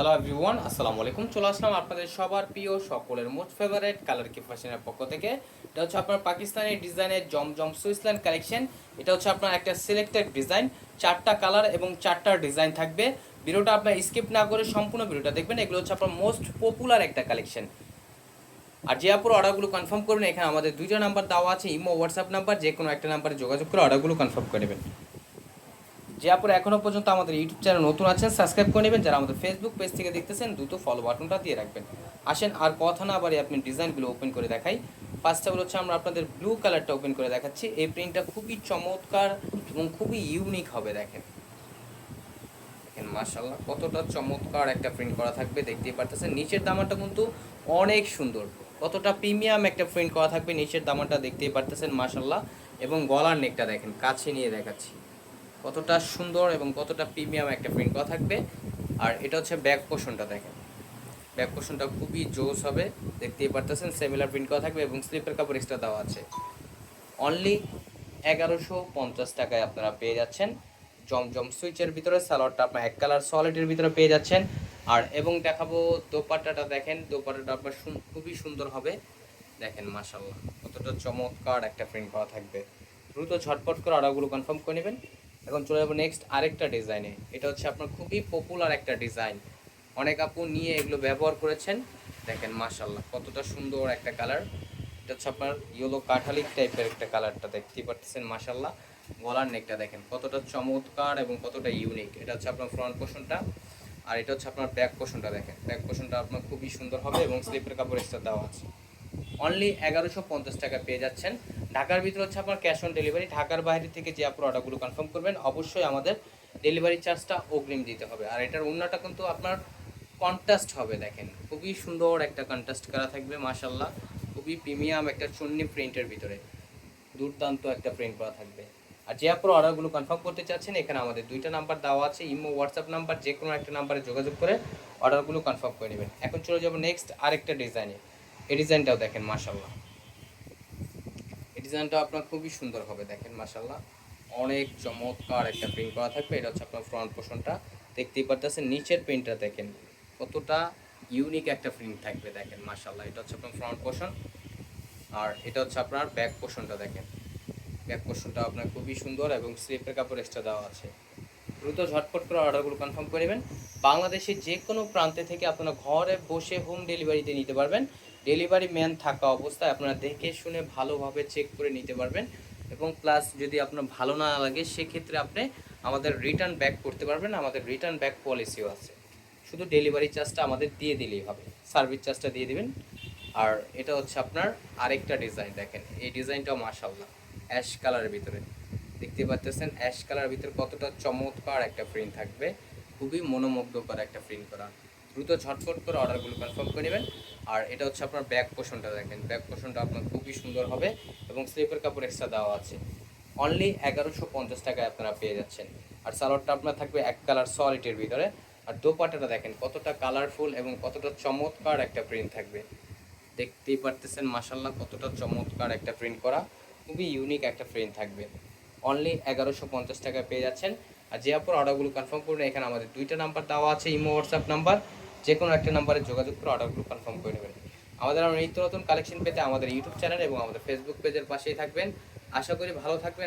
Hello everyone আসসালামু আলাইকুম চলে আসলাম আপনাদের সবার প্রিয়, সকলের মোস্ট ফেভারিট কালার কি ফ্যাশনের পক্ষ থেকে। এটা হচ্ছে আপনার পাকিস্তানি ডিজাইনের জমজম সুইসল্যান্ড কালেকশন এটা হচ্ছে আপনার একটা সিলেক্টেড ডিজাইন চারটা কালার এবং চারটা ডিজাইন থাকবে। ভিডিওটা আপনার স্কিপ না করে সম্পূর্ণ ভিডিওটা দেখবেন। এগুলো হচ্ছে আপনার মোস্ট পপুলার একটা কালেকশন আর যে আপুর অর্ডারগুলো কনফার্ম করবেন, এখানে আমাদের দুইটা নাম্বার দেওয়া আছে। ইমো হোয়াটসঅ্যাপ নাম্বার যে কোনো একটা নাম্বারে যোগাযোগ করে অর্ডারগুলো কনফার্ম করে নেবেন। যে আপনারা এখনও পর্যন্ত আমাদের ইউটিউব চ্যানেল নতুন আছেন সাবস্ক্রাইব করে নেবেন। যারা আমাদের ফেসবুক পেজ থেকে দেখতেছেন, দ্রুত ফলো বাটনটা দিয়ে রাখবেন। আসেন, আর কথা না আবার আপনি ডিজাইনগুলো ওপেন করে দেখাই। ফার্স্ট অফ হচ্ছে আমরা আপনাদের ব্লু কালারটা ওপেন করে দেখাচ্ছি। এই প্রিন্টটা খুবই চমৎকার এবং খুবই ইউনিক হবে, দেখেন। দেখেন মাশাল্লাহ কতটা চমৎকার একটা প্রিন্ট করা থাকবে, দেখতেই পারতেছেন। নিচের দামানটা কিন্তু অনেক সুন্দর। কতটা প্রিমিয়াম একটা প্রিন্ট করা থাকবে, নিচের দামানটা দেখতেই পারতেছেন মাশাল্লাহ এবং গলার নেকটা দেখেন, কাছে নিয়ে দেখাচ্ছি। কতটা সুন্দর এবং কতটা প্রিমিয়াম একটা প্রিন্ট করা থাকবে। আর এটা হচ্ছে ব্যাক পোর্শনটা দেখেন। ব্যাক পোর্শনটা খুবই জোস হবে, দেখতেই পারতেছেন সেমিলার প্রিন্ট করা থাকবে এবং স্লিপের কাপড় এক্সট্রা দেওয়া আছে। অনলি এগারোশো পঞ্চাশ টাকায় আপনারা পেয়ে যাচ্ছেন। জমজম সুইচের ভিতরে, সালোয়ারটা আপনার এক কালার সলিডের ভিতরে পেয়ে যাচ্ছেন। আর এবং দেখাবো দোপাট্টাটা দেখেন, দোপাট্টাটা আপনার খুবই সুন্দর হবে। দেখেন মাশাল্লাহ কতটা চমৎকার একটা প্রিন্ট করা থাকবে। দ্রুত ঝটপট করে অর্ডারগুলো কনফার্ম করে নেবেন। এখন চলে যাব নেক্সট আরেকটা ডিজাইনে এটা হচ্ছে আপনার খুবই পপুলার একটা ডিজাইন অনেক আপু নিয়ে এগুলো ব্যবহার করেছেন। দেখেন মাশাল্লাহ কতটা সুন্দর একটা কালার এটা হচ্ছে আপনার ইয়েলো কাঠালিক টাইপের একটা কালারটা দেখতেই পারতেছেন মাশাল্লাহ গলার নেকটা দেখেন, কতটা চমৎকার এবং কতটা ইউনিক এটা হচ্ছে আপনার ফ্রন্ট পোর্শনটা আর এটা হচ্ছে আপনার ব্যাক পোর্শনটা দেখেন। ব্যাক পোর্শনটা আপনার খুবই সুন্দর হবে এবং স্লিপের কাপড় এক্সট্রা দেওয়া আছে। অনলি এগারোশো পঞ্চাশ টাকা পেয়ে যাচ্ছেন। ঢাকার ভিতরে হচ্ছে আপনার ক্যাশ অন ডেলিভারি ঢাকার বাইরে থেকে যে আপনার অর্ডারগুলো কনফার্ম করবেন, অবশ্যই আমাদের ডেলিভারি চার্জটা অগ্রিম দিতে হবে। আর এটার অন্যটা কিন্তু আপনার কন্ট্রাস্ট হবে, দেখেন। খুবই সুন্দর একটা কন্ট্রাস্ট করা থাকবে মাশাল্লাহ খুবই প্রিমিয়াম একটা চুন্নি প্রিন্টের ভিতরে। দুর্দান্ত একটা প্রিন্ট করা থাকবে। আর যে আপনার অর্ডারগুলো কনফার্ম করতে চাচ্ছেন, এখানে আমাদের দুইটা নাম্বার দেওয়া আছে, ইমো হোয়াটসঅ্যাপ নাম্বার যে কোনো একটা নাম্বারে যোগাযোগ করে অর্ডারগুলো কনফার্ম করে নেবেন। এখন চলে যাব নেক্সট আরেকটা ডিজাইনে এই ডিজাইনটাও দেখেন মাশাল্লাহ এই ডিজাইনটা আপনার খুবই সুন্দর হবে, দেখেন মাশাল্লাহ অনেক চমৎকার একটা প্রিন্ট করা থাকবে, এটা হচ্ছে আপনার ফ্রন্ট পোর্শনটা দেখতেই পারতেছেন, নিচের প্রিন্টটা দেখেন, কতটা ইউনিক একটা প্রিন্ট থাকবে, দেখেন মাশাল্লাহ এটা হচ্ছে আপনার ফ্রন্ট পোর্শন আর এটা হচ্ছে আপনার ব্যাক পোর্শনটা দেখেন। ব্যাক পোর্শনটা আপনার খুবই সুন্দর এবং স্লিপের কাপড় এক্সট্রা দেওয়া আছে। দ্রুত ঝটপট করে অর্ডারগুলো কনফার্ম করে নেবেন। বাংলাদেশের যে কোনো প্রান্তে থেকে আপনারা ঘরে বসে হোম ডেলিভারিতে নিতে পারবেন। ডেলিভারি ম্যান থাকা অবস্থায় আপনারা দেখে শুনে ভালোভাবে চেক করে নিতে পারবেন এবং প্লাস যদি আপনার ভালো না লাগে, সেক্ষেত্রে আপনি আমাদের রিটার্ন ব্যাক করতে পারবেন। আমাদের রিটার্ন ব্যাক পলিসিও আছে। শুধু ডেলিভারি চার্জটা আমাদের দিয়ে দিলেই হবে। সার্ভিস চার্জটা দিয়ে দিবেন। আর এটা হচ্ছে আপনার আরেকটা ডিজাইন দেখেন। এই ডিজাইনটাও মাশাল্লাহ অ্যাশ কালারের ভিতরে। দেখতে পাচ্ছেন অ্যাশ কালারের ভিতরে কতটা চমৎকার একটা প্রিন্ট থাকবে। খুবই মনোমুগ্ধকর একটা প্রিন্ট করা। দ্রুত ঝটফট করে অর্ডারগুলো কনফার্ম করে নেবেন। আর এটা হচ্ছে আপনার ব্যাক পোর্শনটা দেখেন। ব্যাক পোর্শনটা আপনার খুবই সুন্দর হবে এবং স্লিপের কাপড় এক্সট্রা দেওয়া আছে। অনলি এগারোশো পঞ্চাশ টাকায় আপনারা পেয়ে যাচ্ছেন। আর সালোয়ারটা আপনার থাকবে এক কালার সলিটের ভিতরে। আর দোপাটাটা দেখেন, কতটা কালারফুল এবং কতটা চমৎকার একটা প্রিন্ট থাকবে। দেখতেই পারতেছেন মাসাল্লাহ কতটা চমৎকার একটা প্রিন্ট করা। খুবই ইউনিক একটা প্রিন্ট থাকবে। অনলি এগারোশো পঞ্চাশ টাকায় পেয়ে যাচ্ছেন। আর যে আপনার অর্ডারগুলো কনফার্ম করবেন এখানে আমাদের দুইটা নাম্বার দেওয়া আছে, ইমো হোয়াটসঅ্যাপ নাম্বার যে কোনো একটা নাম্বারে যোগাযোগ করে অর্ডারগুলো কনফার্ম করে নেবেন। আমাদের নিত্য নতুন কালেকশন পেতে আমাদের ইউটিউব চ্যানেল এবং আমাদের ফেসবুক পেজের পাশেই থাকবেন। আশা করি ভালো থাকবেন।